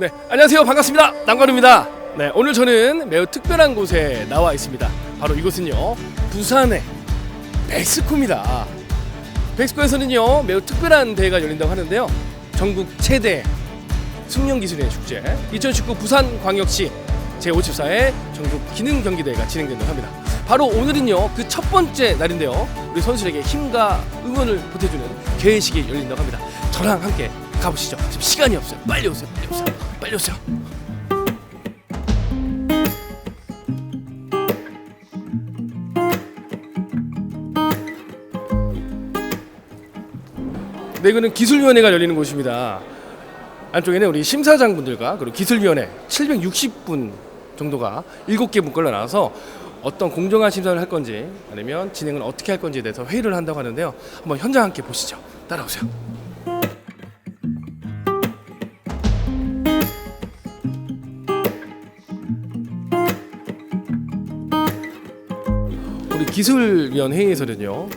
네, 안녕하세요. 반갑습니다. 남관우입니다. 네, 오늘 저는 매우 특별한 곳에 나와 있습니다. 바로 이곳은요, 부산의 백스코입니다. 백스코에서는요, 매우 특별한 대회가 열린다고 하는데요. 전국 최대 숙련기술인의 축제 2019 부산광역시 제54회 전국 기능 경기대회가 진행된다고 합니다. 바로 오늘은요, 그 첫 번째 날인데요. 우리 선수들에게 힘과 응원을 보태주는 개회식이 열린다고 합니다. 저랑 함께 가보시죠. 지금 시간이 없어요. 빨리 오세요. 빨리 오세요. 빨리 오세요. 네, 이거는 기술위원회가 열리는 곳입니다. 안쪽에는 우리 심사장분들과 그리고 기술위원회 760분 정도가 7개 문걸로 나와서 어떤 공정한 심사를 할 건지 아니면 진행을 어떻게 할 건지에 대해서 회의를 한다고 하는데요. 한번 현장 함께 보시죠. 따라오세요. 기술위원 회의에서는요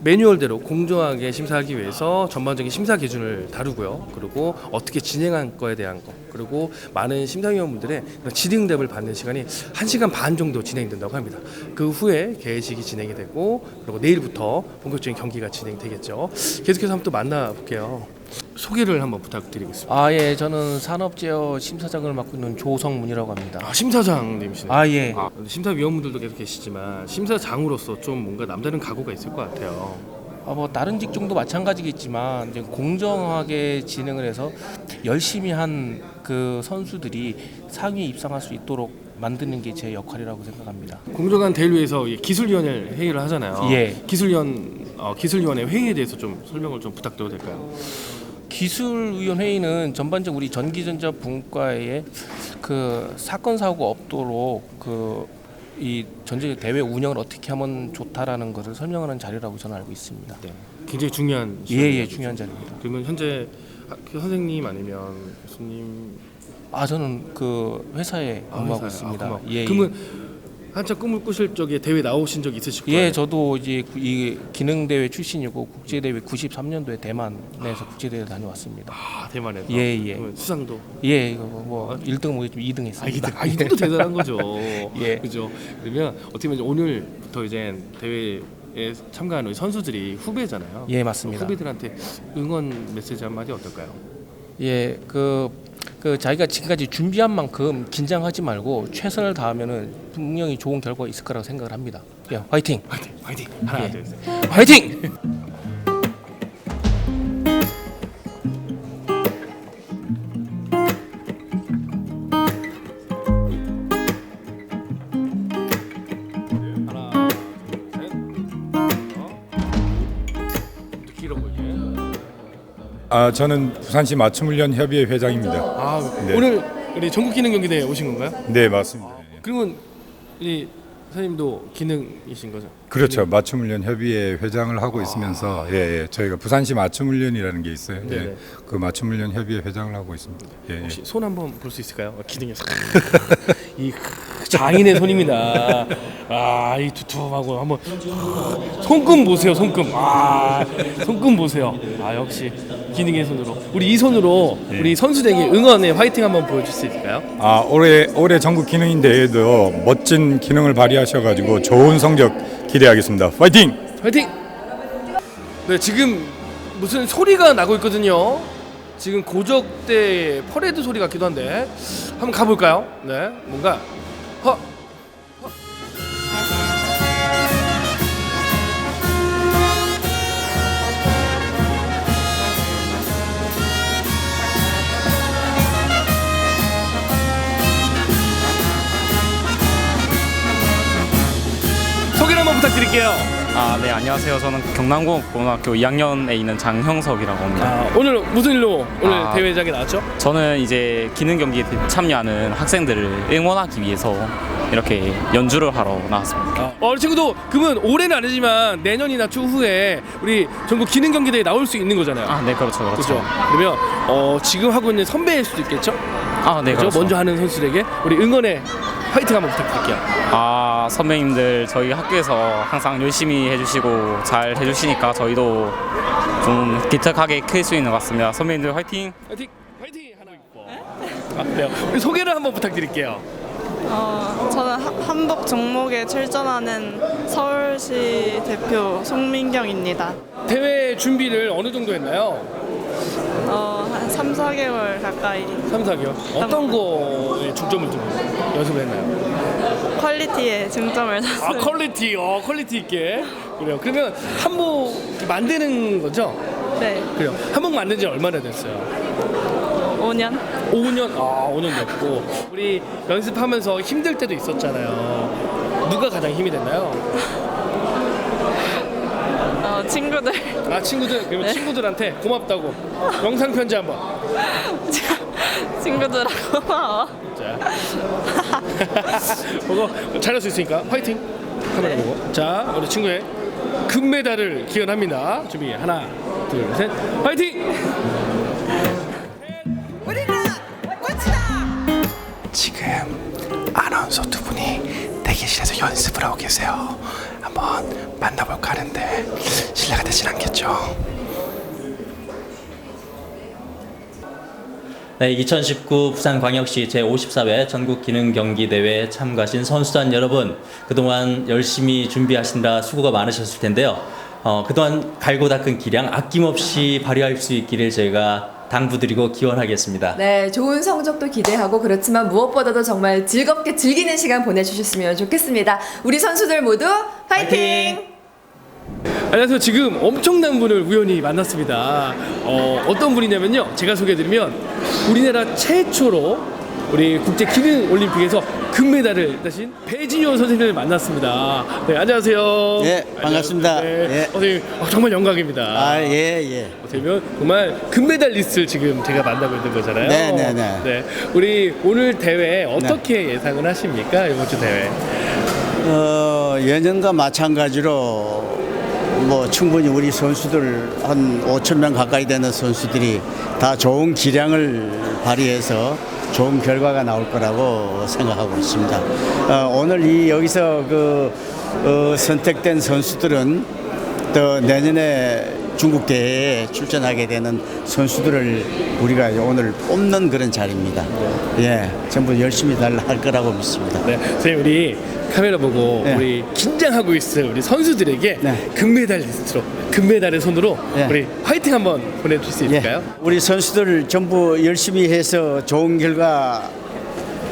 매뉴얼대로 공정하게 심사하기 위해서 전반적인 심사 기준을 다루고요. 그리고 어떻게 진행할 거에 대한 거 그리고 많은 심사위원분들의 질의응답을 받는 시간이 1시간 반 정도 진행된다고 합니다. 그 후에 개회식이 진행이 되고 그리고 내일부터 본격적인 경기가 진행되겠죠. 계속해서 한번 또 만나볼게요 소개를 한번 부탁드리겠습니다 아, 예, 저는 산업제어 심사장을 맡고 있는 조성문이라고 합니다. 아, 심사장님이시네요 아, 예. 아, 심사위원분들도 계속 계시지만 심사장으로서 좀 뭔가 남다른 각오가 있을 것 같아요. 아, 뭐 다른 직종도 마찬가지겠지만 이제 공정하게 진행을 해서 열심히 한 그 선수들이 상위에 입상할 수 있도록 만드는 게 제 역할이라고 생각합니다. 공정한 대회를 위해서 이 기술위원회 회의를 하잖아요. 예. 기술위원 어, 기술위원회 회의에 대해서 좀 설명을 좀 부탁드려도 될까요? 기술위원 회의는 전반적 우리 전기전자 분과의 그 사건 사고 없도록 그 이 전체 대회 운영을 어떻게 하면 좋다라는 것을 설명하는 자리라고 저는 알고 있습니다. 네. 굉장히 중요한 예, 예, 시간이죠. 중요한 자리입니다. 그러면 현재 학교 선생님 아니면 교수님 아 저는 그 회사에 아, 근무하고 회사요? 있습니다. 아, 예, 그러면 한참 꿈을 꾸실 적에 대회 나오신 적 있으실 예. 거예요? 예, 저도 이제 구- 이 기능 대회 출신이고 국제 대회 93년도에 대만에서 국제 대회 다녀왔습니다. 아 대만에서. 예, 예. 그러면 수상도. 예, 이거 뭐 1등 뭐 2등 아 했습니다. 이등 아 이등도 대단한 거죠. 예. 그죠. 그러면 어떻게 보면 이제 오늘부터 이제 대회에 참가하는 우리 선수들이 후배잖아요. 예, 맞습니다. 후배들한테 응원 메시지 한마디 어떨까요? 예, 그, 그 자기가 지금까지 준비한 만큼 긴장하지 말고 최선을 다하면은 분명히 좋은 결과가 있을 거라고 생각을 합니다. 예, 화이팅! 화이팅, 화이팅. 하나, 예. 둘, 셋. 화이팅! 아 저는 부산시 맞춤훈련 협의회 회장입니다. 아 네. 오늘 우리 전국 기능 경기대회 오신 건가요? 네 맞습니다. 그러면 우리 선생님도 기능이신 거죠? 그렇죠. 맞춤훈련 협의회 회장을 하고 있으면서 예, 예, 저희가 부산시 맞춤훈련이라는 게 있어요. 네네. 예, 그 맞춤훈련 협의회 회장을 하고 있습니다. 예, 예. 혹시 손 한번 볼 수 있을까요? 어, 기능에서 이 장인의 손입니다. 아, 이 두툼하고 한번 손금 보세요, 손금. 아, 손금 보세요. 아, 역시 기능의 손으로. 우리 이 손으로 우리 선수들에게 응원의 화이팅 한번 보여줄 수 있을까요? 아 올해 올해 전국 기능인 대회도 멋진 기능을 발휘하셔가지고 좋은 성적 기대하겠습니다. 파이팅! 화이팅! 네, 지금 무슨 소리가 나고 있거든요. 지금 고적대 퍼레이드 소리 같기도 한데 한번 가볼까요? 네, 뭔가 허. 허. 소개 한번 부탁드릴게요. 아, 네, 안녕하세요. 저는 경남고등학교 2학년에 있는 장형석이라고 합니다. 아, 오늘 무슨 일로 오늘 아. 대회장에 나왔죠? 저는 이제 기능 경기에 참여하는 학생들을 응원하기 위해서 이렇게 연주를 하러 나왔습니다. 어, 우리 친구도 그러면 올해는 아니지만 내년이나 추후에 우리 전국 기능 경기대회 나올 수 있는 거잖아요. 아, 네, 그렇죠, 그렇죠. 그렇죠. 그러면 어, 지금 하고 있는 선배일 수도 있겠죠? 아, 네, 그렇죠? 그렇죠. 먼저 하는 선수들에게 우리 응원의 파이팅 한번 부탁드릴게요. 아, 선배님들 저희 학교에서 항상 열심히 해주시고 잘 해주시니까 저희도 좀 기특하게 클 수 있는 것 같습니다. 선배님들 화이팅! 파이팅! 파이팅! 하나 있고. 아, 네. 우리 소개를 한번 부탁드릴게요. 어, 저는 하- 한복 종목에 출전하는 서울시 대표 송민경입니다. 대회 준비를 어느 정도 했나요? 어, 한 3, 4개월 가까이 3, 4개월. 어떤 거에 중점을 두고 연습을 했나요? 퀄리티에 중점을 아, 뒀어요. 퀄리티. 어, 퀄리티 있게. 그래요. 그러면 한복 만드는 거죠? 네, 그래요. 한복 만든 지 얼마나 됐어요? 5년. 5년. 아, 5년 됐고. 우리 연습하면서 힘들 때도 있었잖아요. 누가 가장 힘이 됐나요? 어, 친구들. 아, 친구들. 그러면 네. 친구들한테 고맙다고 영상 편지 한번. 친구들하고 고마워. 자. 보고 잘할 수 있으니까 화이팅. 카메라 네. 보고. 자, 우리 친구의 금메달을 기원합니다. 준비 하나, 둘, 셋. 화이팅! 지금 아나운서 두 분이 대기실에서 연습을 하고 계세요. 한번 만나볼까 하는데 실례가 되진 않겠죠? 네, 2019 부산광역시 제54회 전국기능경기대회에 참가하신 선수단 여러분, 그동안 열심히 준비하신다 수고가 많으셨을 텐데요. 어, 그동안 갈고 닦은 기량 아낌없이 발휘할 수 있기를 저희가 당부드리고 기원하겠습니다. 네, 좋은 성적도 기대하고 그렇지만 무엇보다도 정말 즐겁게 즐기는 시간 보내주셨으면 좋겠습니다. 우리 선수들 모두 화이팅! 안녕하세요. 지금 엄청난 분을 우연히 만났습니다. 어, 어떤 분이냐면요. 제가 소개해드리면 우리나라 최초로 우리 국제 기능 올림픽에서 금메달을 따신 배진효 선생님을 만났습니다. 네, 안녕하세요. 예, 반갑습니다. 네, 예. 선생님 어, 정말 영광입니다. 아, 예, 예. 어떻게 보면 정말 금메달리스트를 지금 제가 만나고 있는 거잖아요. 네, 네, 네. 네, 우리 오늘 대회 어떻게 예상을 하십니까? 이번 주 대회. 어, 예년과 마찬가지로 뭐 충분히 우리 선수들 한 5천 명 가까이 되는 선수들이 다 좋은 기량을 발휘해서 좋은 결과가 나올 거라고 생각하고 있습니다. 어, 오늘 이 여기서 그 어, 선택된 선수들은 또 내년에 중국 대회에 출전하게 되는 선수들을 우리가 오늘 뽑는 그런 자리입니다. 예, 전부 열심히 잘할 거라고 믿습니다. 네, 선생님 우리 카메라 보고 네. 우리 긴장하고 있을 우리 선수들에게 네. 금메달 리스트로 금메달의 손으로 네. 우리 화이팅 한번 보내줄 수 있을까요? 예, 우리 선수들 전부 열심히 해서 좋은 결과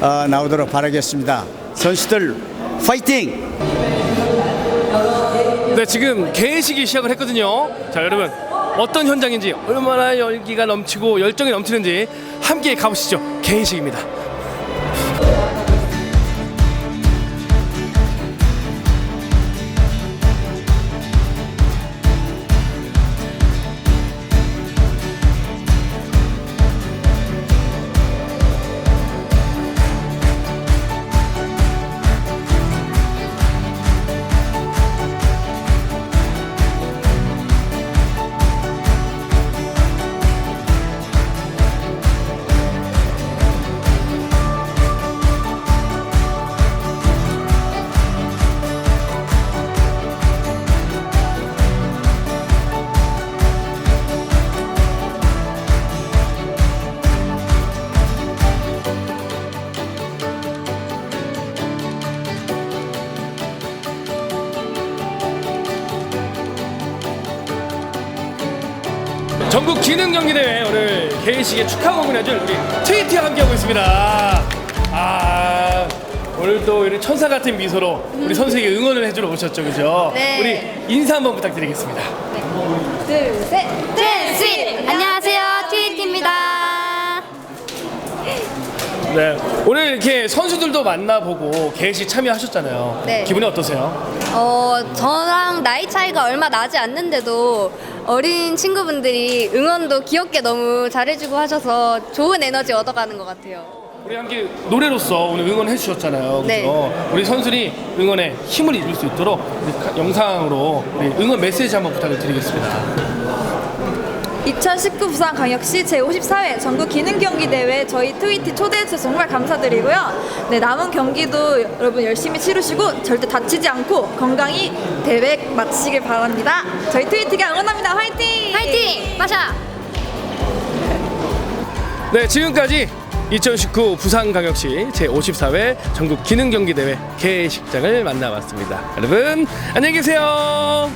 어, 나오도록 바라겠습니다. 선수들 파이팅! 네, 지금 개회식이 시작을 했거든요. 자, 여러분 어떤 현장인지 얼마나 열기가 넘치고 열정이 넘치는지 함께 가보시죠. 개회식입니다. 경기 대회 오늘 개회식에 축하 공연해줄 우리 트위티와 함께하고 있습니다. 아 오늘 또 이런 천사 같은 미소로 우리 선수에게 응원을 해주러 오셨죠, 그죠? 네. 우리 인사 한번 부탁드리겠습니다. 둘, 셋! 댄스! 안녕하세요, 트위티입니다. 네, 오늘 이렇게 선수들도 만나보고 개회식 참여하셨잖아요. 네. 기분이 어떠세요? 어, 저랑 나이 차이가 얼마 나지 않는데도 어린 친구분들이 응원도 귀엽게 너무 잘해주고 하셔서 좋은 에너지 얻어가는 것 같아요. 우리 함께 노래로서 오늘 응원해 주셨잖아요. 그죠? 네. 우리 선수들이 응원에 힘을 잃을 수 있도록 우리 가- 영상으로 우리 응원 메시지 한번 부탁을 드리겠습니다. 2019 부산광역시 제54회 전국 기능경기대회 저희 트위티 초대해주셔서 정말 감사드리고요. 네, 남은 경기도 여러분 열심히 치르시고 절대 다치지 않고 건강히 대회 마치시길 바랍니다. 저희 트위티가 응원합니다. 화이팅! 화이팅! 마샤! 네, 지금까지 2019 부산광역시 제54회 전국 기능경기대회 개식장을 만나봤습니다. 여러분 안녕히 계세요.